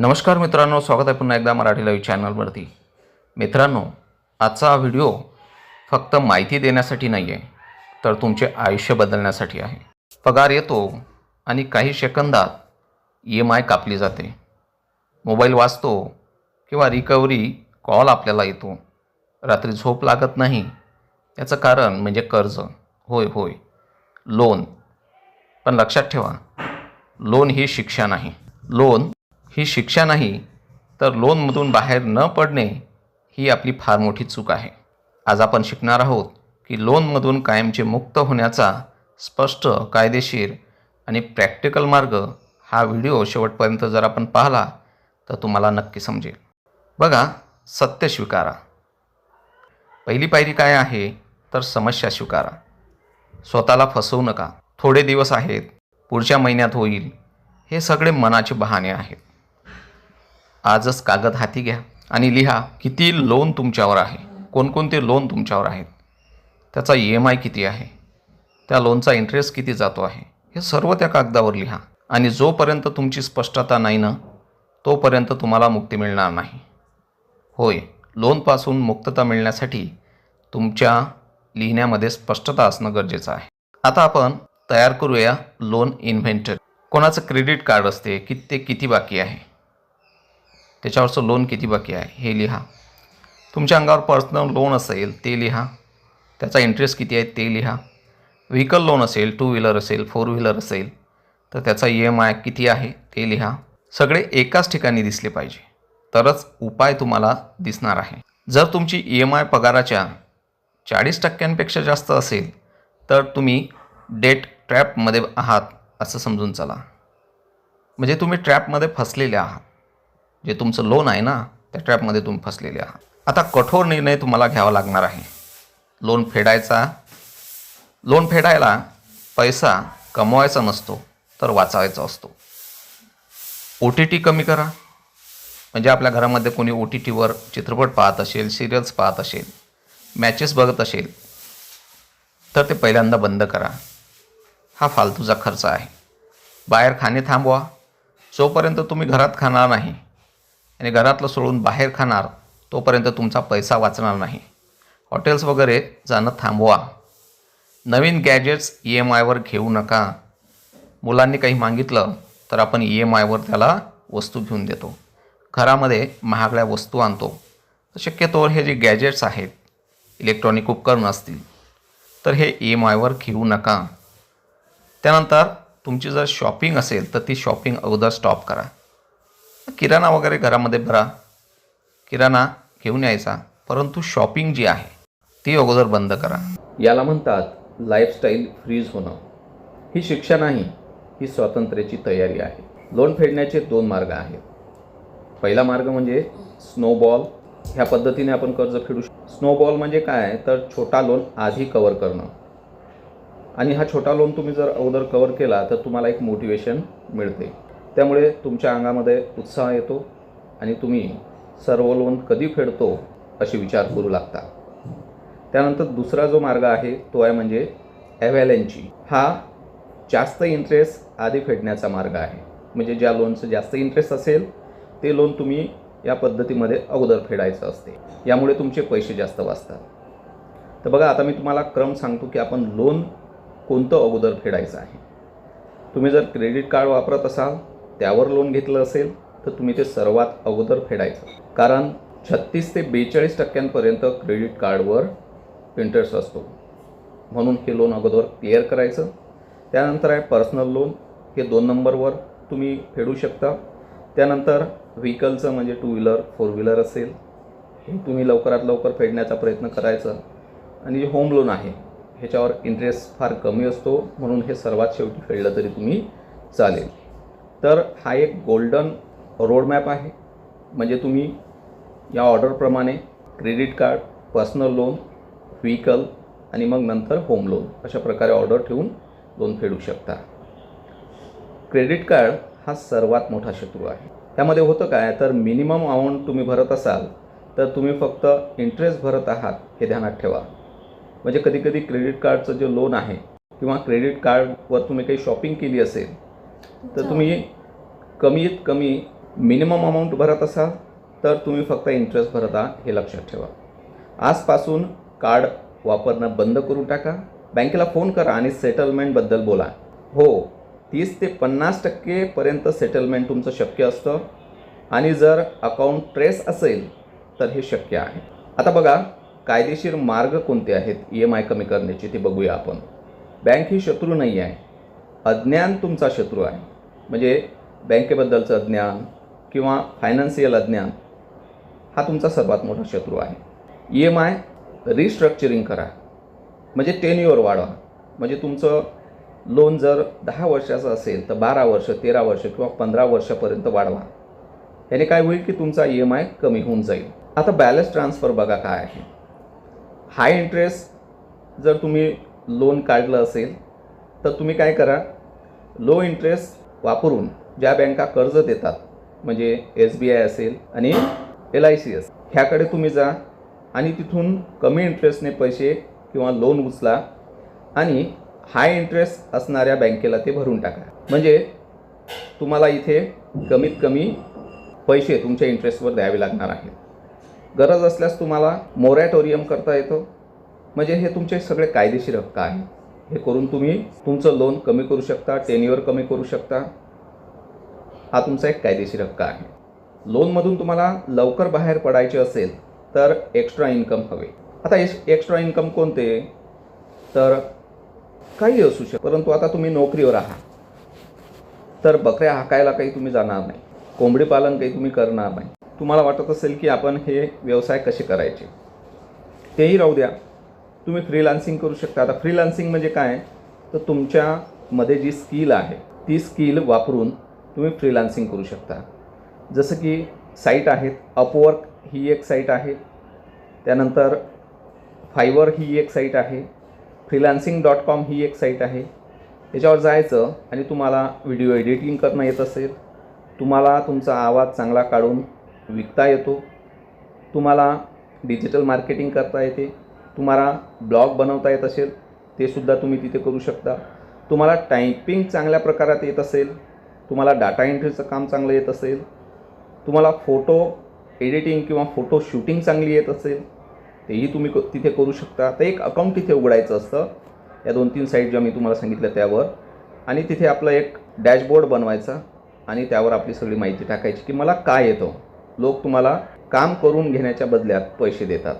नमस्कार मित्रांनो स्वागत आहे पुन्हा एकदा मराठी लाईव्ह चॅनलवरती मित्रांनो आजचा हा व्हिडिओ फक्त माहिती देण्यासाठी नाही आहे तर तुमचे आयुष्य बदलण्यासाठी आहे. पगार येतो आणि काही सेकंदात ई एम आय कापली जाते. मोबाईल वाचतो किंवा रिकव्हरी कॉल आपल्याला येतो. रात्री झोप लागत नाही याचं कारण म्हणजे कर्ज. होय होय. लोन पण लक्षात ठेवा लोन ही शिक्षा नाही. लोन ही शिक्षा नाही तर लोनमधून बाहेर न पडणे ही आपली फार मोठी चूक आहे. आज आपण शिकणार आहोत की लोनमधून कायमचे मुक्त होण्याचा स्पष्ट कायदेशीर आणि प्रॅक्टिकल मार्ग हा व्हिडिओ शेवटपर्यंत जर आपण पाहिला तर तुम्हाला नक्की समजेल. बघा सत्य स्वीकारा. पहिली पायरी काय आहे तर समस्या स्वीकारा. स्वतःला फसवू नका. थोडे दिवस आहेत पुढच्या महिन्यात होईल. हे सगळे मनाचे बहाणे आहेत. आजच कागद हाती घ्या आणि लिहा किती लोन तुमच्यावर आहे. कोणकोणते लोन तुमच्यावर आहेत. त्याचा ई एम आय किती आहे. त्या लोनचा इंटरेस्ट किती जातो आहे. हे सर्व त्या कागदावर लिहा. आणि जोपर्यंत तुमची स्पष्टता नाही ना तोपर्यंत तुम्हाला मुक्ती मिळणार नाही. होय लोनपासून मुक्तता मिळण्यासाठी तुमच्या लिहिण्यामध्ये स्पष्टता असणं गरजेचं आहे. आता आपण तयार करूया लोन इन्व्हेंटरी कोणाचं क्रेडिट कार्ड असते की ते किती बाकी आहे. त्याच्यावरचं लोन किती बाकी आहे हे लिहा. तुमच्या अंगावर पर्सनल लोन असेल ते लिहा. त्याचा इंटरेस्ट किती आहे ते लिहा. व्हेकल लोन असेल टू व्हीलर असेल फोर व्हीलर असेल तर त्याचा ई एम आय किती आहे ते लिहा. सगळे एकाच ठिकाणी दिसले पाहिजे. तरच उपाय तुम्हाला दिसणार आहे. जर तुमची ई एम आय पगाराच्या चाळीस टक्क्यांपेक्षा जास्त असेल तर तुम्ही डेट ट्रॅपमध्ये आहात असं समजून चला. म्हणजे तुम्ही ट्रॅपमध्ये फसलेले आहात. जे तुमचं लोन आहे ना त्या ट्रॅपमध्ये तुम्ही फसलेले आहात. आता कठोर निर्णय तुम्हाला घ्यावा लागणार आहे. लोन फेडायचा लोन फेडायला पैसा कमवायचा नसतो तर वाचावायचा असतो. ओ टी टी कमी करा. म्हणजे आपल्या घरामध्ये कोणी ओ टी टीवर चित्रपट पाहत असेल सिरियल्स पाहत असेल मॅचेस बघत असेल तर ते पहिल्यांदा बंद करा. हा फालतूचा खर्च आहे. बाहेर खाणे थांबवा. जोपर्यंत तुम्ही घरात खाणार नाही आणि घरातलं सोडून बाहेर खाणार तोपर्यंत तुमचा पैसा वाचणार नाही. हॉटेल्स वगैरे जाणं थांबवा. नवीन गॅजेट्स ई एम आयवर घेऊ नका. मुलांनी काही मागितलं तर आपण ई एम आयवर त्याला वस्तू घेऊन देतो. घरामध्ये महागड्या वस्तू आणतो. शक्यतोवर हे जे गॅजेट्स आहेत इलेक्ट्रॉनिक उपकरणं असतील तर हे ई एम आयवर घेऊ नका. त्यानंतर तुमची जर शॉपिंग असेल तर ती शॉपिंग अगोदर स्टॉप करा. किराणा वगैरे घरामध्ये भरा. किराणा घेऊन यायचा. परंतु शॉपिंग जी आहे ती अगोदर बंद करा. याला म्हणतात लाईफस्टाईल फ्रीज होणं. ही शिक्षा नाही ही स्वातंत्र्याची तयारी आहे. लोन फेडण्याचे दोन मार्ग आहेत. पहिला मार्ग म्हणजे स्नोबॉल ह्या पद्धतीने आपण कर्ज फेडू शकतो स्नोबॉल म्हणजे काय? तर छोटा लोन आधी कवर करणं. आणि हा छोटा लोन तुम्ही जर अगोदर कवर केला तर तुम्हाला एक मोटिवेशन मिळते. त्यामुळे तुमच्या अंगामध्ये उत्साह येतो आणि तुम्ही सर्व लोन कधी फेडतो असे विचार करू लागता. त्यानंतर दुसरा जो मार्ग आहे तो आहे म्हणजे ॲव्हॅलेंची हा जास्त इंटरेस्ट आधी फेडण्याचा मार्ग आहे. म्हणजे ज्या लोनचं जास्त इंटरेस्ट असेल ते लोन तुम्ही या पद्धतीमध्ये अगोदर फेडायचं असते. यामुळे तुमचे पैसे जास्त वाचतात. तर बघा आता मी तुम्हाला क्रम सांगतो की आपण लोन कोणतं अगोदर फेडायचं आहे. तुम्ही जर क्रेडिट कार्ड वापरत असाल त्यावर लोन घेतलं असेल तर तुम्ही ते सर्वात अगोदर फेडायचं. कारण छत्तीस ते बेचाळीस टक्क्यांपर्यंत क्रेडिट कार्डवर इंटरेस्ट असतो. म्हणून हे लोन अगोदर क्लिअर करायचं. त्यानंतर आहे पर्सनल लोन. हे दोन नंबरवर तुम्ही फेडू शकता. त्यानंतर व्हेकलचं म्हणजे टू व्हीलर फोर व्हीलर असेल. हे तुम्ही लवकरात लवकर फेडण्याचा प्रयत्न करायचा. आणि जे होम लोन आहे ह्याच्यावर इंटरेस्ट फार कमी असतो. म्हणून हे सर्वात शेवटी फेडलं तरी तुम्ही चालेल. तर हा एक गोल्डन रोडमॅप आहे. म्हणजे तुम्ही या ऑर्डरप्रमाणे credit card personal loan vehicle आणि मग नंतर होम लोन अशा प्रकारे ऑर्डर ठेवून लोन फेडू शकता. क्रेडिट कार्ड हा सर्वात मोठा शत्रू आहे. त्यामध्ये होतं काय? तर मिनिमम अमाऊंट तुम्ही भरत असाल तर तुम्ही फक्त इंटरेस्ट भरत आहात हे ध्यानात ठेवा. म्हणजे कधीकधी क्रेडिट कार्डचं जे लोन आहे किंवा क्रेडिट कार्डवर तुम्ही काही शॉपिंग केली असेल तर तुम्ही कमीत कमी मिनिमम अमाऊंट भरत असाल तर तुम्ही फक्त इंटरेस्ट भरत हे लक्षात ठेवा. आजपासून कार्ड वापरणं बंद करून टाका. बँकेला फोन करा आणि सेटलमेंटबद्दल बोला. हो तीस ते पन्नास टक्केपर्यंत सेटलमेंट तुमचं शक्य असतं. आणि जर अकाउंट ट्रेस असेल तर हे शक्य आहे. आता बघा कायदेशीर मार्ग कोणते आहेत? ई एम आय कमी करण्याचे ते बघूया आपण. बँक ही शत्रू नाही आहे अज्ञान तुमचा शत्रू आहे. म्हणजे बँकेबद्दलचं अज्ञान किंवा फायनान्शियल अज्ञान हा तुमचा सर्वात मोठा शत्रू आहे. ई एम आय रिस्ट्रक्चरिंग करा. म्हणजे टेन वाढवा. म्हणजे तुमचं लोन जर दहा वर्षाचं असेल तर बारा वर्ष तेरा वर्ष किंवा पंधरा वर्षापर्यंत वाढवा. याने काय होईल की तुमचा ई एम आय कमी होऊन जाईल. आता बॅलन्स ट्रान्सफर बघा काय आहे. हाय इंटरेस्ट जर तुम्ही लोन काढलं असेल तर तुम्ही काय करा लो इंटरेस्ट वापरून ज्या बँका कर्ज देतात म्हणजे एस बी आय असेल आणि एल आय सी असेल ह्याकडे तुम्ही जा आणि तिथून कमी इंटरेस्टने पैसे किंवा लोन उचला आणि हाय इंटरेस्ट असणाऱ्या बँकेला ते भरून टाका. म्हणजे तुम्हाला इथे कमीत कमी पैसे तुमच्या इंटरेस्टवर द्यावे लागणार आहेत. गरज असल्यास तुम्हाला मोरॅटोरियम करता येतो. म्हणजे हे तुमचे सगळे कायदेशीर हक्क आहे हे करून तुम्ही तुमचं लोन कमी करू शकता टेन्युअर कमी करू शकता. हा तुमचा एक कायदेशीर हक्क आहे. लोनमधून तुम्हाला लवकर बाहेर पडायचे असेल तर एक्स्ट्रा इन्कम हवे. आता एक्स्ट्रा इन्कम कोणते? तर काही असू शकतं. परंतु आता तुम्ही नोकरीवर आहात. तर बकऱ्या हाकायला काही तुम्ही जाणार नाही. कोंबडी पालन काही तुम्ही करणार नाही. तुम्हाला वाटत असेल की आपण हे व्यवसाय कसे करायचे? तेही राहू द्या. तुम्ही फ्रीलान्सिंग करू शकता. आता फ्रीलान्सिंग म्हणजे काय? तर तुमच्यामध्ये जी स्किल आहे ती स्किल वापरून तुम्ही फ्रीलान्सिंग करू शकता. जसं की साईट आहेत अपवर्क ही एक साईट आहे. त्यानंतर फायवर ही एक साईट आहे. फ्रीलान्सिंग डॉट कॉम ही एक साईट आहे. याच्यावर जायचं आणि तुम्हाला व्हिडिओ एडिटिंग करणं येत असेल. तुम्हाला तुमचा आवाज चांगला काढून विकता येतो. तुम्हाला डिजिटल मार्केटिंग करता येते. तुम्हाला ब्लॉग बनवता येत असेल ते सुद्धा तुम्ही तिथे करू शकता. तुम्हाला टायपिंग चांगल्या प्रकारात येत असेल तुम्हाला डाटा एंट्रीचं काम चांगलं येत असेल तुम्हाला फोटो एडिटिंग किंवा फोटो शूटिंग चांगली येत असेल तेही तुम्ही क- तिथे करू शकता. तर एक अकाउंट तिथे उघडायचं असतं. या दोन तीन साईट ज्या मी तुम्हाला सांगितलं त्यावर. आणि तिथे आपलं एक डॅशबोर्ड बनवायचा आणि त्यावर आपली सगळी माहिती टाकायची की मला काय येतं. लोक तुम्हाला काम करून घेण्याच्या बदल्यात पैसे देतात.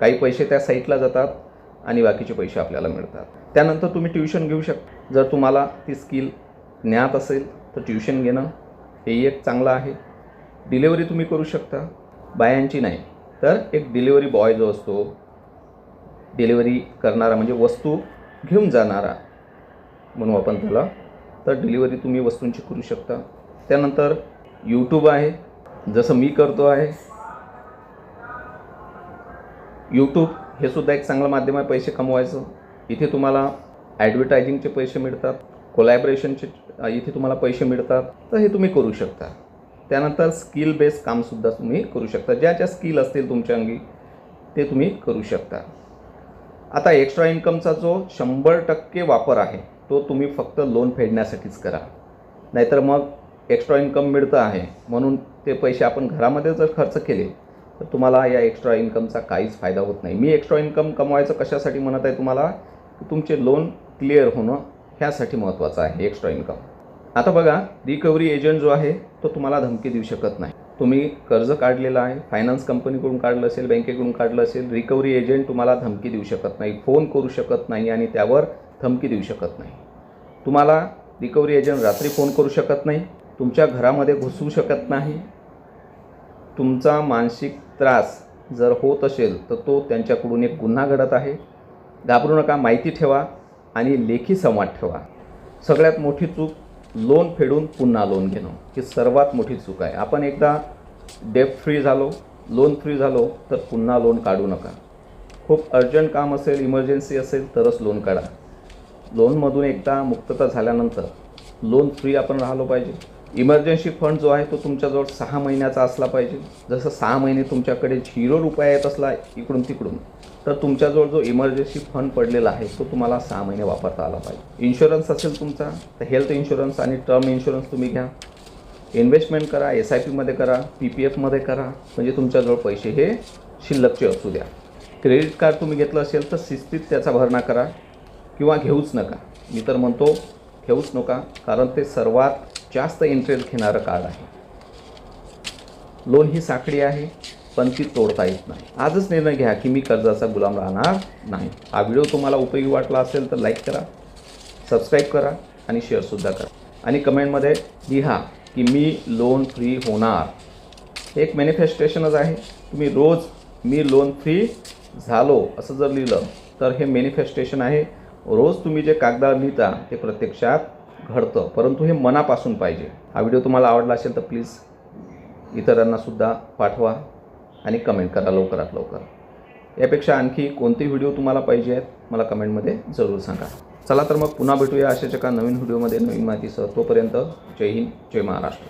काही पैसे त्या साईटला जातात आणि बाकीचे पैसे आपल्याला मिळतात. त्यानंतर तुम्ही ट्युशन घेऊ शकता. जर तुम्हाला ती स्किल ज्ञात असेल तर ट्युशन घेणं हेही एक चांगलं आहे. डिलेवरी तुम्ही करू शकता. बायांची नाही तर एक डिलेवरी बॉय जो असतो डिलेवरी करणारा म्हणजे वस्तू घेऊन जाणारा म्हणू आपण त्याला तर डिलिव्हरी तुम्ही वस्तूंची करू शकता. त्यानंतर यूट्यूब आहे. जसं मी करतो आहे यूट्यूब हे सुद्धा एक चांगलं माध्यम आहे पैसे कमवायचं. इथे तुम्हाला ॲडव्हर्टायझिंगचे पैसे मिळतात कोलॅबरेशनचे इथे तुम्हाला पैसे मिळतात. तर हे तुम्ही करू शकता. त्यानंतर स्किल बेस्ड कामसुद्धा तुम्ही करू शकता. ज्या ज्या स्किल असतील तुमच्या अंगी ते तुम्ही करू शकता. आता एक्स्ट्रा इन्कमचा जो शंभर टक्के वापर आहे तो तुम्ही फक्त लोन फेडण्यासाठीच करा. नाहीतर मग एक्स्ट्रा इन्कम मिळतं आहे. म्हणून ते पैसे आपण घरामध्ये जर खर्च केले तर तुम्हाला या एक्स्ट्रा इन्कमचा काहीच फायदा होत नाही. मी एक्स्ट्रा इन्कम कमवायचं कशासाठी म्हणत आहे तुम्हाला? तुमचे लोन क्लिअर होणं ह्यासाठी महत्त्वाचं आहे एक्स्ट्रा इन्कम आता बघा रिकव्हरी एजंट जो आहे तो तुम्हाला धमकी देऊ शकत नाही. तुम्ही कर्ज काढलेलं आहे फायनान्स कंपनीकडून काढलं असेल बँकेकडून काढलं असेल रिकव्हरी एजंट तुम्हाला धमकी देऊ शकत नाही फोन करू शकत नाही आणि त्यावर धमकी देऊ शकत नाही. तुम्हाला रिकव्हरी एजंट रात्री फोन करू शकत नाही तुमच्या घरामध्ये घुसू शकत नाही तुमचा मानसिक त्रास जर होत असेल तर तो त्यांच्याकडून एक गुन्हा घडत आहे. घाबरू नका माहिती ठेवा आणि लेखी संवाद ठेवा. सगळ्यात मोठी चूक लोन फेडून पुन्हा लोन घेणं ही सर्वात मोठी चूक आहे. आपण एकदा डेप फ्री झालो लोन फ्री झालो तर पुन्हा लोन काढू नका. खूप अर्जंट काम असेल इमर्जन्सी असेल तरच लोन काढा. लोनमधून एकदा मुक्तता झाल्यानंतर लोन फ्री आपण राहिलो पाहिजे. इमर्जन्सी फंड जो आहे तो तुमच्याजवळ सहा महिन्याचा असला पाहिजे. जसं सहा महिने तुमच्याकडे झिरो रुपया येत असला इकडून तिकडून तर तुमच्याजवळ जो इमर्जन्सी फंड पडलेला आहे तो तुम्हाला सहा महिने वापरता आला पाहिजे. इन्शुरन्स असेल तुमचा तर हेल्थ इन्शुरन्स आणि टर्म इन्शुरन्स तुम्ही घ्या. इन्व्हेस्टमेंट करा एस आय पीमध्ये करा पी पी एफमध्ये करा म्हणजे तुमच्याजवळ पैसे हे शिल्लकचे असू द्या. क्रेडिट कार्ड तुम्ही घेतलं असेल तर शिस्तीत त्याचा भरणा करा किंवा घेऊच नका. मी तर म्हणतो घेऊच नका कारण ते सर्वात जास्त इंटरेस्ट घेणारं कार्ड आहे. लोन ही साखळी आहे पण ती तोडता येत नाही. आजच निर्णय घ्या की मी कर्जाचा गुलाम राहणार नाही. हा व्हिडिओ तुम्हाला उपयोगी वाटला असेल तर लाईक करा सबस्क्राईब करा आणि शेअरसुद्धा करा. आणि कमेंटमध्ये लिहा की मी लोन फ्री होणार. एक मॅनिफेस्टेशनच आहे. तुम्ही रोज मी लोन फ्री झालो असं जर लिहिलं तर हे मॅनिफेस्टेशन आहे. रोज तुम्ही जे कागदावर लिहिता ते प्रत्यक्षात घडतं. परंतु हे मनापासून पाहिजे. हा व्हिडिओ तुम्हाला आवडला असेल तर प्लीज इतरांनासुद्धा पाठवा आणि कमेंट करा लवकरात लवकर. यापेक्षा आणखी कोणते व्हिडिओ तुम्हाला पाहिजे आहेत मला कमेंटमध्ये जरूर सांगा. चला तर मग पुन्हा भेटूया अशाच एका नवीन व्हिडिओमध्ये नवीन माहितीसह. तोपर्यंत जय हिंद जय महाराष्ट्र.